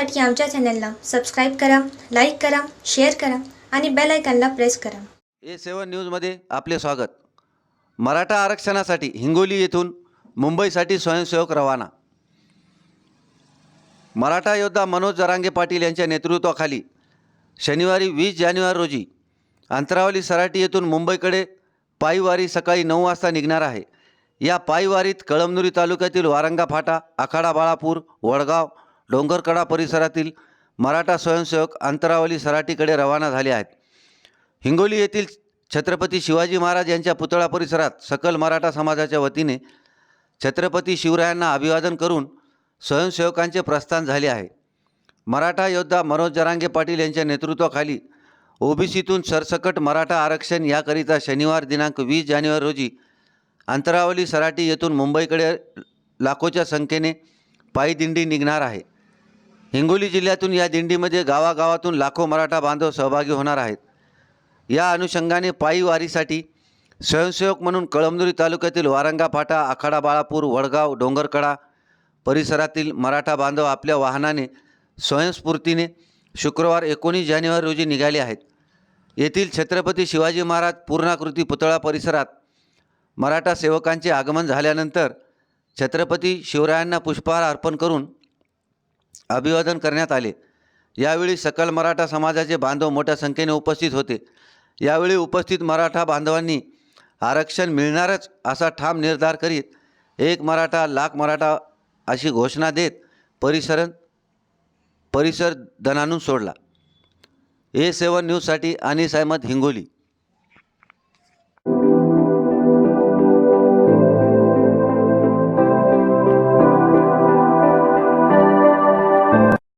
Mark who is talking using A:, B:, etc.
A: पाहण्यासाठी आमच्या चॅनलला सबस्क्राईब करा लाईक करा शेअर करा आणि बेल आयकॉनला प्रेस करा.
B: ए सेवन न्यूजमध्ये आपले स्वागत. मराठा आरक्षणासाठी हिंगोली येथून मुंबईसाठी स्वयंसेवक रवाना. मराठा योद्धा मनोज जरांगे पाटील यांच्या नेतृत्वाखाली शनिवारी वीस जानेवारी रोजी अंतरावली सराटी येथून मुंबईकडे पायीवारी सकाळी नऊ वाजता निघणार आहे. या पायीवारीत कळमनुरी तालुक्यातील वारंगा फाटा आखाडा बाळापूर वडगाव डोंगरकडा परिसरातील मराठा स्वयंसेवक अंतरावली सराटीकडे रवाना झाले आहेत. हिंगोली येथील छत्रपती शिवाजी महाराज यांच्या पुतळा परिसरात सकल मराठा समाजाच्या वतीने छत्रपती शिवरायांना अभिवादन करून स्वयंसेवकांचे प्रस्थान झाले आहे. मराठा योद्धा मनोज जरांगे पाटील यांच्या नेतृत्वाखाली ओबीसीतून सरसकट मराठा आरक्षण याकरिता शनिवार दिनांक वीस जानेवारी रोजी अंतरावली सराटी येथून मुंबईकडे लाखोच्या संख्येने पायदिंडी निघणार आहे. हिंगोली जिल्ह्यातून या दिंडीमध्ये गावागावातून लाखो मराठा बांधव सहभागी होणार आहेत. या अनुषंगाने पायी वारीसाठी स्वयंसेवक म्हणून कळमनुरी तालुक्यातील वारंगा फाटा आखाडा बाळापूर वडगाव डोंगरकडा परिसरातील मराठा बांधव आपल्या वाहनाने स्वयंस्फूर्तीने शुक्रवार एकोणीस जानेवारी रोजी निघाले आहेत. येथील छत्रपती शिवाजी महाराज पूर्णाकृती पुतळा परिसरात मराठा सेवकांचे आगमन झाल्यानंतर छत्रपती शिवरायांना पुष्पहार अर्पण करून अभिवादन करण्यात आले. यावेळी सकल मराठा समाजाचे बांधव मोठ्या संख्येने उपस्थित होते. यावेळी उपस्थित मराठा बांधवांनी आरक्षण मिळणारच असा ठाम निर्धार करीत एक मराठा लाख मराठा अशी घोषणा देत परिसर परिसर दणानून सोडला. ए सेवन न्यूजसाठी अनिस अहमद हिंगोली.